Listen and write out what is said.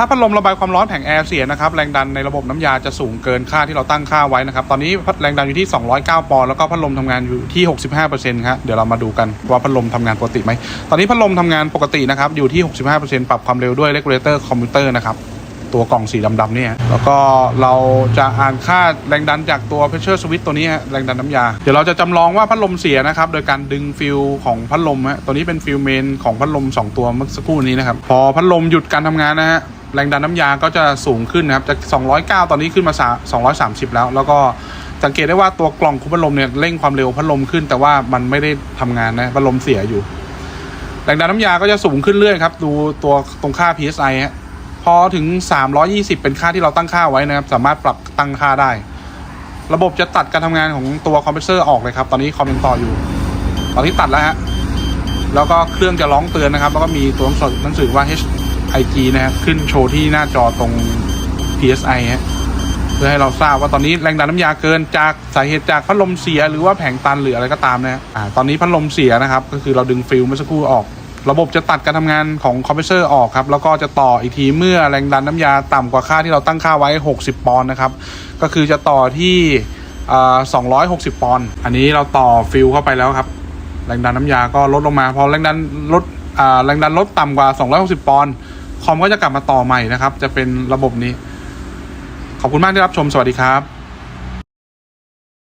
ถ้าพัดลมระบายความร้อนแผงแอร์เสียนะครับแรงดันในระบบน้ำยาจะสูงเกินค่าที่เราตั้งค่าไว้นะครับตอนนี้แรงดันอยู่ที่ 209 ปอนด์แล้วก็พัดลมทำงานอยู่ที่ 65%ครับเดี๋ยวเรามาดูกันว่าพัดลมทำงานปกติไหมตอนนี้พัดลมทำงานปกตินะครับอยู่ที่ 65%ปรับความเร็วด้วย regulator คอมพิวเตอร์นะครับตัวกล่องสีดำๆเนี่ยแล้วก็เราจะอ่านค่าแรงดันจากตัว pressure switch ตัวนี้ฮะแรงดันน้ำยา เดี๋ยวเราจะจำลองว่าพัดลมเสียนะครับ โดยการดึงฟิลของพัดลมฮะตัวนี้เป็นฟิลเมนของพัดลม 2 ตัวเมื่อสักครู่นี้นะครับ พอพัดลมหยุดการทำงานนะฮะ แรงดันน้ำยาก็จะสูงขึ้นนะครับจาก 209 ตอนนี้ขึ้นมา 230 แล้ว แล้วก็สังเกตได้ว่าตัวกล่องคุมพัดลมเนี่ยเร่งความเร็วพัดลมขึ้น แต่ว่ามันไม่ได้ทำงานนะพัดลมเสียอยู่ แรงดันน้ำยาก็จะสูงขึ้นเรื่อยครับ ดูตัวตรงค่า psi ฮะพอถึง 320 เป็นค่าที่เราตั้งค่าไว้นะครับ สามารถปรับตั้งค่าได้ ระบบจะตัดการทำงานของตัวคอมเพรสเซอร์ออกเลยครับ ตอนนี้คอมยังต่ออยู่ ตอนนี้ตัดแล้วฮะแล้วก็เครื่องจะร้องเตือนนะครับ แล้วก็มีตัวหนังสือว่า IG นะครับขึ้นโชว์ที่หน้าจอตรง PSI ฮะเพื่อให้เราทราบว่าตอนนี้แรงดันน้ำยาเกินจากสาเหตุจากพัดลมเสียหรือว่าแผงตันหรืออะไรก็ตามนะฮะอ่าตอนนี้พัดลมเสียนะครับ ก็คือเราดึงฟิลเมื่อสักครู่ออก ระบบจะตัดการทำงานของคอมเพรสเซอร์ออกครับ แล้วก็จะต่ออีกทีเมื่อแรงดันน้ำยาต่ำกว่าค่าที่เราตั้งค่าไว้ 60 ปอนด์นะครับ ก็คือจะต่อที่260 ปอนด์อันนี้เราต่อฟิลเข้าไปแล้วครับ แรงดันน้ำยาก็ลดลงมาพอแรงดันลดแรงดันลดต่ำกว่า 260 ปอนด์ คอมก็จะกลับมาต่อใหม่นะครับ จะเป็นระบบนี้ ขอบคุณมากที่รับชมสวัสดีครับ